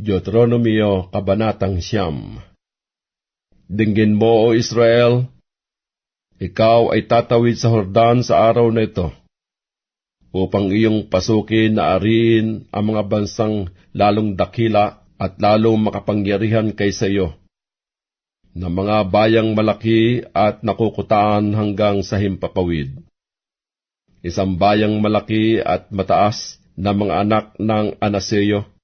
Deuteronomio Kabanatang Siyam Dinggin mo, O Israel, ikaw ay tatawid sa Hordan sa araw na ito, upang iyong pasukin na arin ang mga bansang lalong dakila at lalong makapangyarihan kaysa iyo, na mga bayang malaki at nakukutaan hanggang sa himpapawid. Isang bayang malaki at mataas na mga anak ng Anaseo,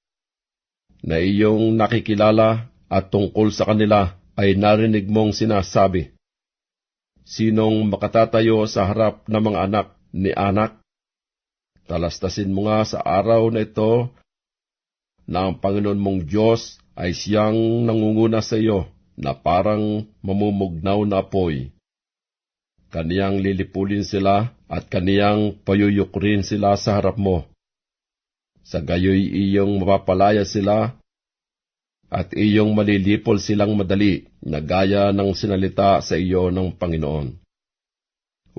na iyong nakikilala at tungkol sa kanila ay narinig mong sinasabi, Sinong makatatayo sa harap ng mga anak ni anak? Talastasin mo nga sa araw na ito na ang Panginoon mong Diyos ay siyang nangunguna sa iyo na parang mamumugnaw na apoy. Kaniyang lilipulin sila at kaniyang payuyukrin sila sa harap mo. Sa gayoy iyong mapapalaya sila at iyong malilipol silang madali na gaya ng sinalita sa iyo ng Panginoon.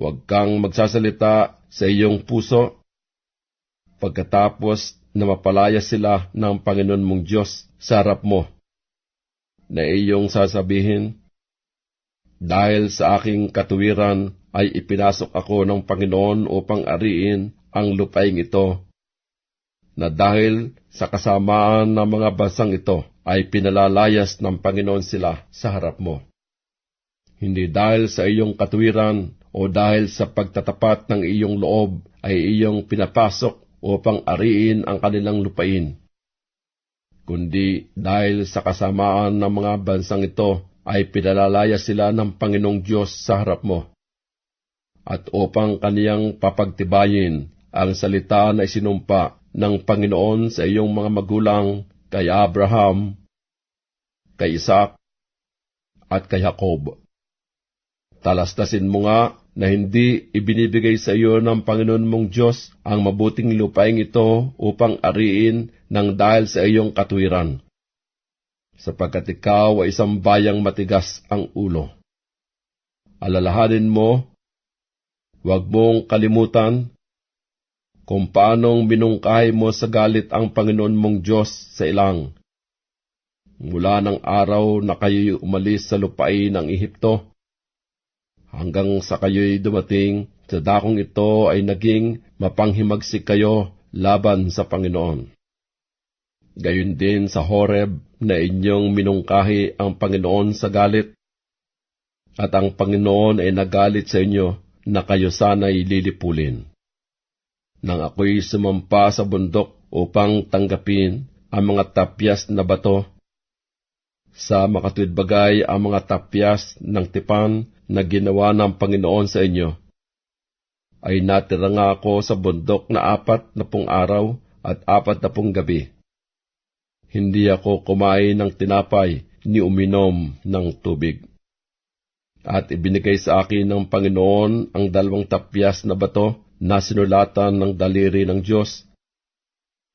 Huwag kang magsasalita sa iyong puso pagkatapos na mapalaya sila ng Panginoon mong Diyos sa harap mo, na iyong sasabihin, Dahil sa aking katuwiran ay ipinasok ako ng Panginoon upang ariin ang lupaing ito, na dahil sa kasamaan ng mga basang ito ay pinalalayas ng Panginoon sila sa harap mo. Hindi dahil sa iyong katuwiran o dahil sa pagtatapat ng iyong loob ay iyong pinapasok upang ariin ang kanilang lupain, kundi dahil sa kasamaan ng mga bansang ito ay pinalalaya sila ng Panginoong Diyos sa harap mo, at upang kaniyang papagtibayin ang salita na isinumpa ng Panginoon sa iyong mga magulang kay Abraham, kay Isaac, at kay Jacob. Talastasin mo nga na hindi ibinibigay sa iyo ng Panginoon mong Diyos ang mabuting lupaing ito upang ariin ng dahil sa iyong katwiran. Sapagkat ikaw ay isang bayang matigas ang ulo. Alalahanin mo, huwag mong kalimutan kung paanong minungkahi mo sa galit ang Panginoon mong Diyos sa ilang. Mula ng araw na kayo'y umalis sa lupain ng Ehipto, hanggang sa kayo'y dumating sa dakong ito ay naging mapanghimagsik kayo laban sa Panginoon. Gayon din sa Horeb na inyong minungkahi ang Panginoon sa galit, at ang Panginoon ay nagalit sa inyo na kayo sana'y lilipulin. Nang ako'y sumampa sa bundok upang tanggapin ang mga tapyas na bato, sa makatwid bagay ang mga tapyas ng tipan na ginawa ng Panginoon sa inyo. Ay natira nga ako sa bundok na apat na pong araw at apat na pong gabi. Hindi ako kumain ng tinapay ni uminom ng tubig. At ibinigay sa akin ng Panginoon ang dalawang tapyas na bato na sinulatan ng daliri ng Diyos.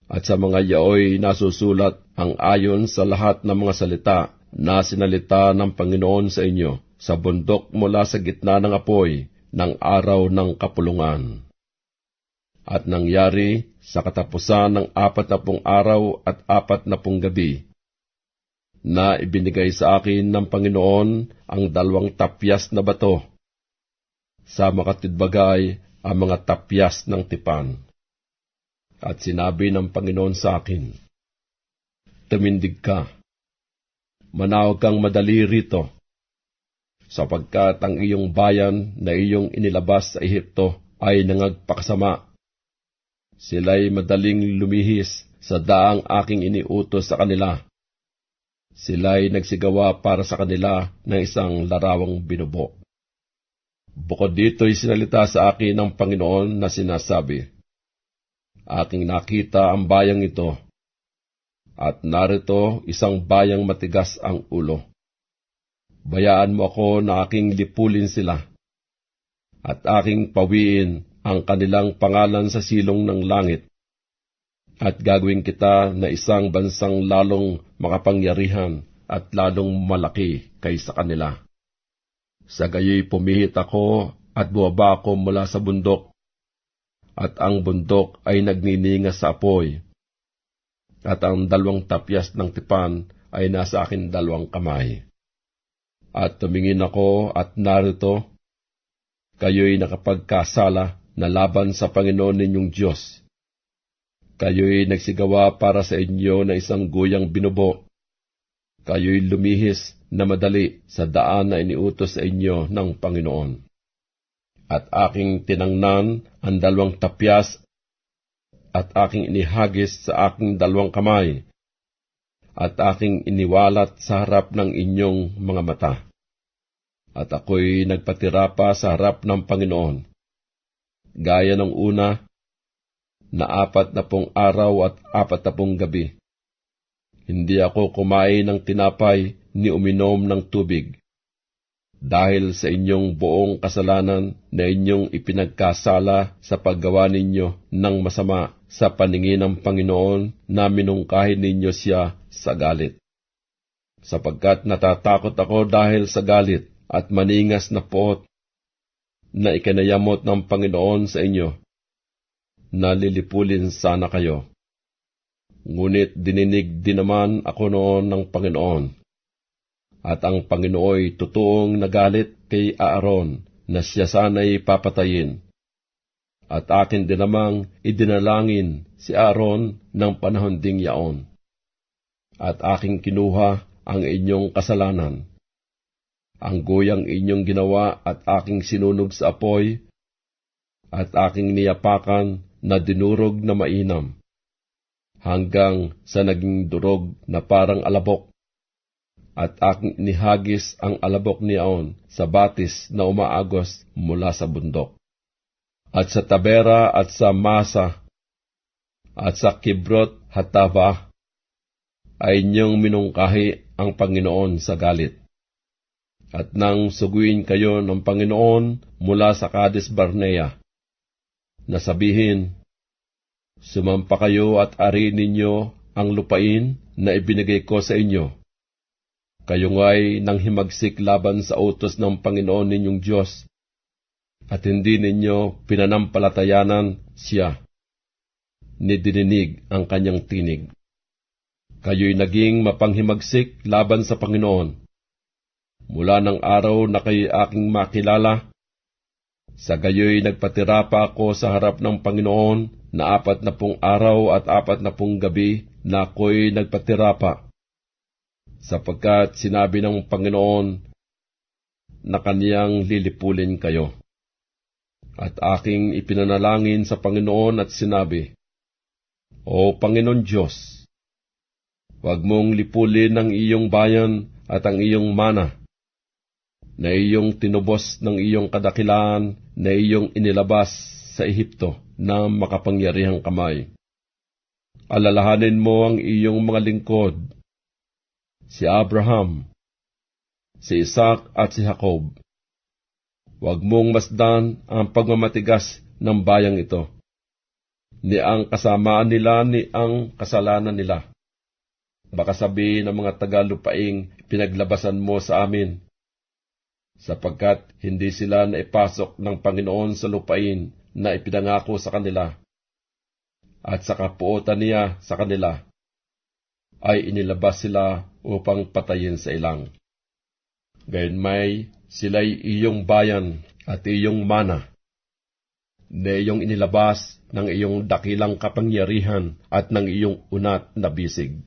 At sa mga yaoy nasusulat ang ayon sa lahat ng mga salita na sinalita ng Panginoon sa inyo sa bundok mula sa gitna ng apoy ng araw ng kapulungan. At nangyari sa katapusan ng apat na pong araw at apat na pong gabi, na ibinigay sa akin ng Panginoon ang dalawang tapyas na bato, sa makatidbagay ang mga tapyas ng tipan. At sinabi ng Panginoon sa akin, Tumindig ka, manawag kang madali rito, sapagkat ang iyong bayan na iyong inilabas sa Ehipto ay nangagpakasama. Sila'y madaling lumihis sa daang aking iniutos sa kanila. Sila'y nagsigawa para sa kanila ng isang larawang binubo. Bukod dito'y sinalita sa akin ng Panginoon na sinasabi, Aking nakita ang bayang ito, at narito isang bayang matigas ang ulo bayaan mo ako na aking lipulin sila, at aking pawiin ang kanilang pangalan sa silong ng langit, at gagawin kita na isang bansang lalong makapangyarihan at lalong malaki kaysa kanila. Sa gayoy pumihit ako at buwaba ako mula sa bundok, at ang bundok ay nagnininga sa apoy. at ang dalawang tapyas ng tipan ay nasa akin dalawang kamay. At tumingin ako at narito, kayo'y nakapagkasala na laban sa Panginoon ninyong Diyos. Kayo'y nagsigawa para sa inyo na isang guyang binubo. Kayo'y lumihis na madali sa daan na iniutos sa inyo ng Panginoon. At aking tinangnan ang dalawang tapyas at aking inihagis sa aking dalawang kamay, at aking iniwalat sa harap ng inyong mga mata. At ako'y nagpatira pa sa harap ng Panginoon. Gaya ng una, na apat na pong araw at apat na pong gabi. Hindi ako kumain ng tinapay ni uminom ng tubig. Dahil sa inyong buong kasalanan na inyong ipinagkasala sa paggawa ninyo ng masama sa paningin ng Panginoon na minungkahin ninyo siya sa galit. Sapagkat natatakot ako dahil sa galit at maningas na poot na ikinayamot ng Panginoon sa inyo. Nalilipulin sana kayo. Ngunit dininig din naman ako noon ng Panginoon. At ang Panginooy totoong nagalit kay Aaron na siya sana'y papatayin at akin din namang idinalangin si Aaron ng panahon ding yaon. At aking kinuha ang inyong kasalanan. Ang goyang inyong ginawa at aking sinunog sa apoy, at aking niyapakan na dinurog na mainam, hanggang sa naging durog na parang alabok, at aking inihagis ang alabok niyaon sa batis na umaagos mula sa bundok at sa Tabera at sa Masa at sa Kibrot Hatava ay inyong minungkahi ang Panginoon sa galit. At nang suguin kayo ng Panginoon mula sa Kades Barnea, na sabihin, Sumampa kayo at ari ninyo ang lupain na ibinigay ko sa inyo. Kayo nga'y nang himagsik laban sa utos ng Panginoon ninyong Diyos at hindi ninyo pinanampalatayanan siya, ni dininig ang kanyang tinig. Kayo'y naging mapanghimagsik laban sa Panginoon. Mula ng araw na kayo aking makilala, sa gayoy nagpatira pa ako sa harap ng Panginoon na apat na pong araw at apat na pong gabi na ako'y nagpatira pa. Sapagkat sinabi ng Panginoon na kaniyang lilipulin kayo at aking ipinanalangin sa Panginoon at sinabi, O Panginoon Diyos, huwag mong lipulin ang iyong bayan at ang iyong mana, na iyong tinubos ng iyong kadakilaan na iyong inilabas sa Ehipto na makapangyarihang kamay. Alalahanin mo ang iyong mga lingkod, si Abraham, si Isaac at si Jacob, Huwag mong masdan ang pagmamatigas ng bayang ito, ni ang kasamaan nila ni ang kasalanan nila. Baka sabihin ng mga tagalupaing pinaglabasan mo sa amin, sapagkat hindi sila naipasok ng Panginoon sa lupain na ipinangako sa kanila, at sa kapuotan niya sa kanila, ay inilabas sila upang patayin sa ilang. Gayon may sila'y iyong bayan at iyong mana, na iyong inilabas ng iyong dakilang kapangyarihan at ng iyong unat na bisig.